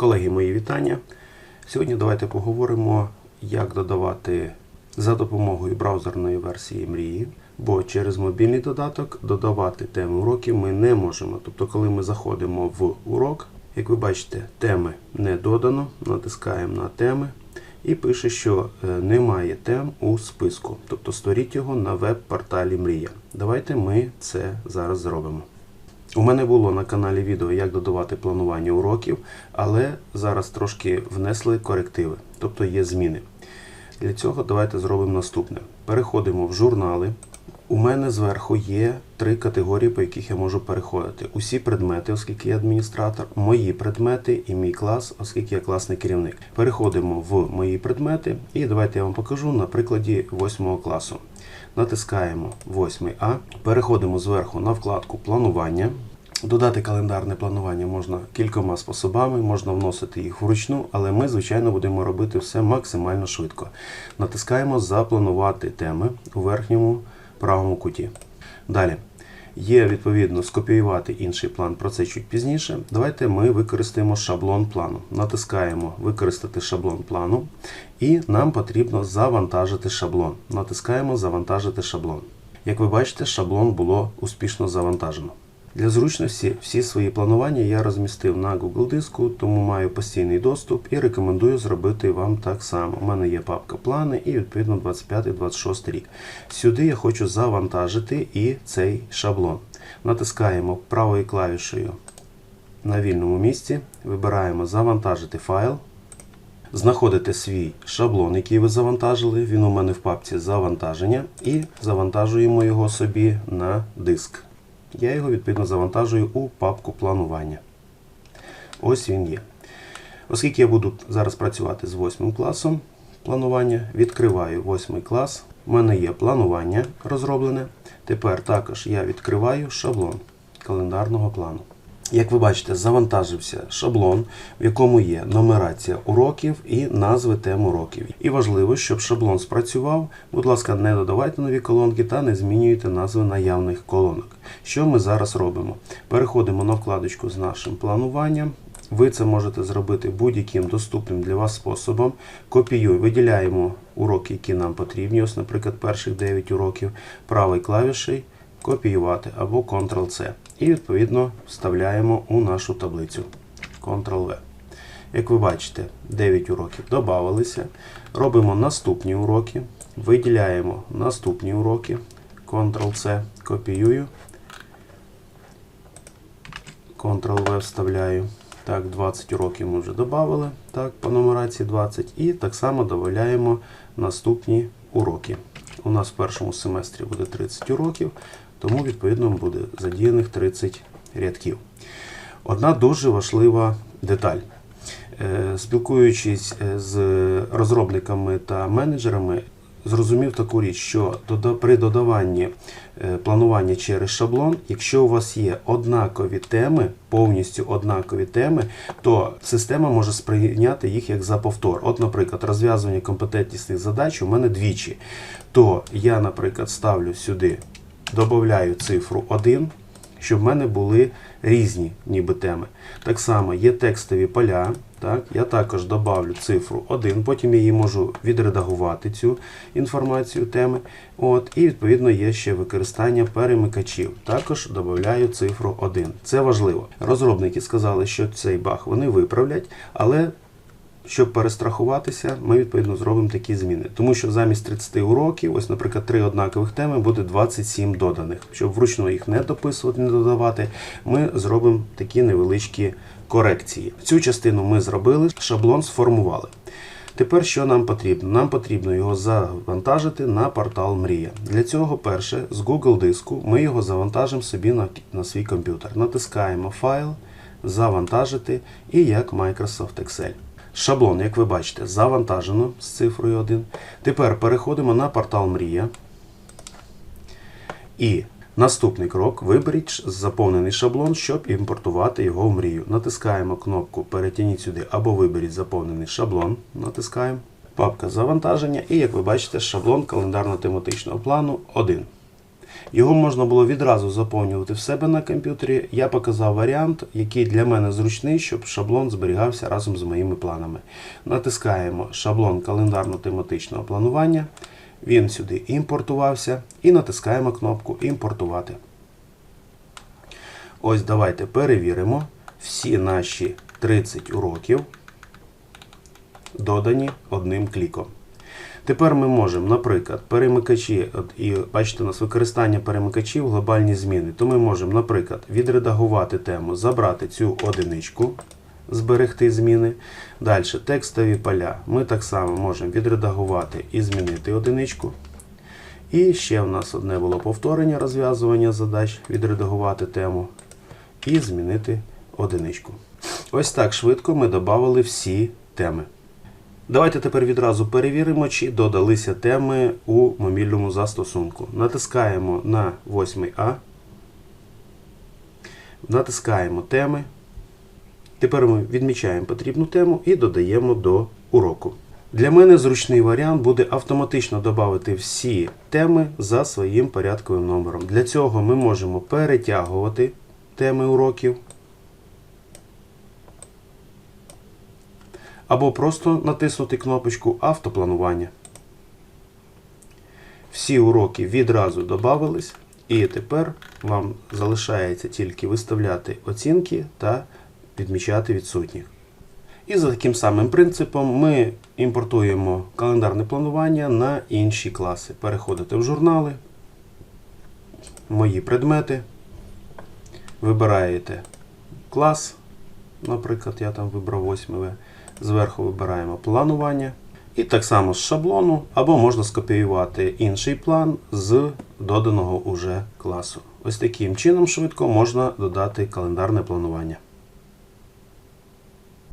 Колеги, мої вітання. Сьогодні давайте поговоримо, як додавати за допомогою браузерної версії мрії, бо через мобільний додаток додавати теми уроків ми не можемо. Тобто, коли ми заходимо в урок, як ви бачите, теми не додано, натискаємо на теми і пише, що е, немає тем у списку. Тобто створіть його на веб-порталі Мрія. Давайте ми це зараз зробимо. У мене було на каналі відео, як додавати планування уроків, але зараз трошки внесли корективи, тобто є зміни. Для цього давайте зробимо наступне. Переходимо в журнали. У мене зверху є три категорії, по яких я можу переходити. Усі предмети, оскільки я адміністратор, мої предмети і мій клас, оскільки я класний керівник. Переходимо в мої предмети і давайте я вам покажу на прикладі 8 класу. Натискаємо 8А, переходимо зверху на вкладку планування. Додати календарне планування можна кількома способами, можна вносити їх вручну, але ми, звичайно, будемо робити все максимально швидко. Натискаємо Запланувати теми у верхньому правому куті. Далі. Є відповідно скопіювати інший план, про це чуть пізніше. Давайте ми використаємо шаблон плану. Натискаємо Використати шаблон плану, і нам потрібно завантажити шаблон. Натискаємо Завантажити шаблон. Як ви бачите, шаблон було успішно завантажено. Для зручності всі свої планування я розмістив на Google диску, тому маю постійний доступ і рекомендую зробити вам так само. У мене є папка плани і відповідно 25-26 рік. Сюди я хочу завантажити і цей шаблон. Натискаємо правою клавішею на вільному місці, вибираємо Завантажити файл. Знаходите свій шаблон, який ви завантажили. Він у мене в папці завантаження, і завантажуємо його собі на диск. Я його відповідно завантажую у папку планування. Ось він є. Оскільки я буду зараз працювати з 8 класом планування, відкриваю 8 клас. У мене є планування розроблене. Тепер також я відкриваю шаблон календарного плану. Як ви бачите, завантажився шаблон, в якому є нумерація уроків і назви тем уроків. І важливо, щоб шаблон спрацював. Будь ласка, не додавайте нові колонки та не змінюйте назви наявних колонок. Що ми зараз робимо? Переходимо на вкладочку з нашим плануванням. Ви це можете зробити будь-яким доступним для вас способом. Копіюємо, виділяємо уроки, які нам потрібні. Ось, наприклад, перших 9 уроків правою клавішею копіювати або Ctrl-C. І відповідно вставляємо у нашу таблицю Ctrl-V. Як ви бачите, 9 уроків додавалися. Робимо наступні уроки. Виділяємо наступні уроки. Ctrl-C, копіюю. Ctrl-V вставляю. Так, 20 уроків ми вже додали. Так, по нумерації 20. І так само додаємо наступні уроки. У нас в першому семестрі буде 30 уроків, тому відповідно буде задіяних 30 рядків. Одна дуже важлива деталь. Е, Спілкуючись е, з розробниками та менеджерами, зрозумів таку річ, що при додаванні е, планування через шаблон, якщо у вас є однакові теми, повністю однакові теми, то система може сприйняти їх як за повтор. От, наприклад, розв'язування компетентнісних задач у мене двічі. То я, наприклад, ставлю сюди, додаю цифру 1, щоб в мене були різні ніби теми. Так само є текстові поля. Так, я також добавлю цифру 1, потім я її можу відредагувати цю інформацію теми. От, і відповідно є ще використання перемикачів. Також додаю цифру 1. Це важливо. Розробники сказали, що цей баг вони виправлять, але щоб перестрахуватися, ми відповідно зробимо такі зміни. Тому що замість 30 уроків, ось, наприклад, три однакових теми буде 27 доданих. Щоб вручну їх не дописувати, не додавати, ми зробимо такі невеличкі корекції. Цю частину ми зробили, шаблон сформували. Тепер що нам потрібно? Нам потрібно його завантажити на портал Мрія. Для цього, перше, з Google диску ми його завантажимо собі на, на свій комп'ютер. Натискаємо файл, завантажити і як Microsoft Excel. Шаблон, як ви бачите, завантажено з цифрою 1. Тепер переходимо на портал Мрія. І наступний крок виберіть заповнений шаблон, щоб імпортувати його в мрію. Натискаємо кнопку Перетягніть сюди або виберіть заповнений шаблон. Натискаємо. Папка завантаження. І як ви бачите, шаблон календарно-тематичного плану 1. Його можна було відразу заповнювати в себе на комп'ютері. Я показав варіант, який для мене зручний, щоб шаблон зберігався разом з моїми планами. Натискаємо шаблон календарно-тематичного планування. Він сюди імпортувався і натискаємо кнопку Імпортувати. Ось давайте перевіримо. Всі наші 30 уроків додані одним кліком. Тепер ми можемо, наприклад, перемикачі, от, і бачите, у нас використання перемикачів, глобальні зміни. То ми можемо, наприклад, відредагувати тему, забрати цю одиничку, зберегти зміни. Далі текстові поля. Ми так само можемо відредагувати і змінити одиничку. І ще в нас одне було повторення розв'язування задач, відредагувати тему і змінити одиничку. Ось так швидко ми додали всі теми. Давайте тепер відразу перевіримо, чи додалися теми у мобільному застосунку. Натискаємо на 8А. Натискаємо теми. Тепер ми відмічаємо потрібну тему і додаємо до уроку. Для мене зручний варіант буде автоматично додати всі теми за своїм порядковим номером. Для цього ми можемо перетягувати теми уроків. Або просто натиснути кнопочку Автопланування. Всі уроки відразу додавались, і тепер вам залишається тільки виставляти оцінки та відмічати відсутніх. І за таким самим принципом ми імпортуємо календарне планування на інші класи. Переходите в журнали, мої предмети, вибираєте клас, наприклад, я там вибрав 8В. Зверху вибираємо планування. І так само з шаблону, або можна скопіювати інший план з доданого уже класу. Ось таким чином швидко можна додати календарне планування.